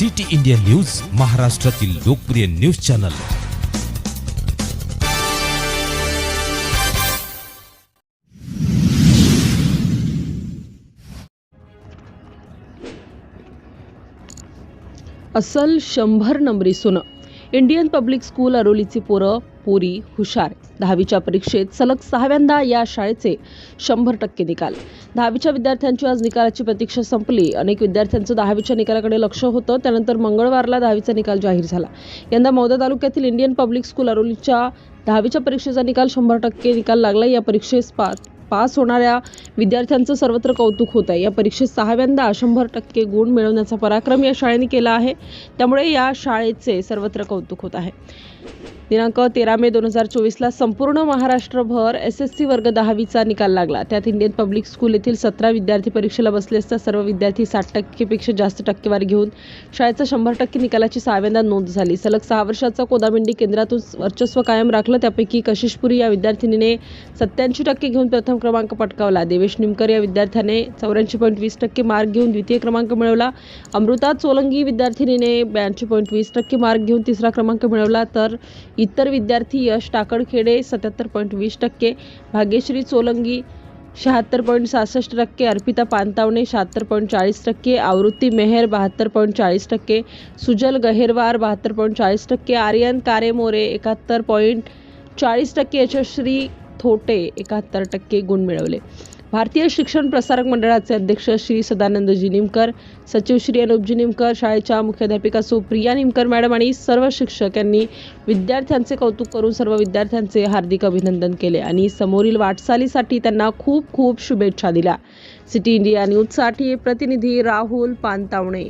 City India news महाराष्ट्रातील लोकप्रिय news channel. अस्सल शंभर नंबरी सोनं. इंडियन पब्लिक स्कूल अरोलीची पोरं पुरी हुशार. दहावीच्या परीक्षेत सलग सहाव्यांदा या शाळेचे शंभर टक्के निकाल. दहावीच्या विद्यार्थ्यांची आज निकालाची प्रतीक्षा संपली. अनेक विद्यार्थ्यांचं दहावीच्या निकालाकडे लक्ष होतं. त्यानंतर मंगळवारला दहावीचा निकाल जाहीर झाला. यंदा मौदा तालुक्यातील इंडियन पब्लिक स्कूल अरोलीच्या दहावीच्या परीक्षेचा निकाल शंभर टक्के निकाल लागला. या परीक्षेस पाच पास होणाऱ्या विद्यार्थ्यांचं सर्वत्र कौतुक होत आहे. या परीक्षेत सहाव्यांदा शंभर टक्के गुण मिळवण्याचा पराक्रम या शाळेने केला आहे. त्यामुळे या शाळेचे सर्वत्र कौतुक होत आहे. दिनांक तेरा मे दोन हजार चोवीसला संपूर्ण महाराष्ट्रभर एस एस सी वर्ग दहावीचा निकाल लागला. त्यात इंडियन पब्लिक स्कूल येथील सतरा विद्यार्थी परीक्षेला बसले असता सर्व विद्यार्थी साठ टक्केपेक्षा जास्त टक्केवारी घेऊन शाळेचा शंभर टक्के निकालाची सहाव्यांदा नोंद झाली. सलग सहा वर्षाचा कोदामिंडी केंद्रातून वर्चस्व कायम राखलं. त्यापैकी कशिशपुरी या विद्यार्थिनीने सत्याऐंशी टक्के घेऊन प्रथम क्रमांक पटकावला. देवेश निमकर या विद्यार्थ्याने चौऱ्याऐंशी पॉईंट वीस टक्के मार्क घेऊन द्वितीय क्रमांक मिळवला. अमृता सोलंगी विद्यार्थिनीने ब्याऐंशी पॉईंट वीस टक्के मार्क घेऊन तिसरा क्रमांक मिळवला. तर इतर विद्यार्थी यश टाकडखेडे सत्याहत्तर पॉईंट वीस टक्के भाग्यश्री सोलंगी शहात्तर पॉईंट सहासष्ट टक्के अर्पिता पानतावणे शहात्तर पॉईंट चाळीस टक्के आवृत्ती मेहर बहात्तर पॉईंट चाळीस टक्के सुजल गहेरवार बहात्तर पॉईंट चाळीस टक्के आर्यन कारेमोरे एकाहत्तर पॉईंट चाळीस टक्के यशस्वी थोटे एकाहत्तर टक्के गुण मिळवले. भारतीय शिक्षण प्रसारक मंडळाचे अध्यक्ष श्री सदानंदजी निमकर सचिव श्री अनुपजी निमकर शाळेच्या मुख्याध्यापिका सुप्रिया निमकर मॅडम आणि सर्व शिक्षक यांनी विद्यार्थ्यांचे कौतुक करून सर्व विद्यार्थ्यांचे हार्दिक अभिनंदन केले आणि समोरील वाटचालीसाठी त्यांना खूप खूप शुभेच्छा दिल्या. सिटी इंडिया न्यूजसाठी प्रतिनिधी राहुल पानतावणे.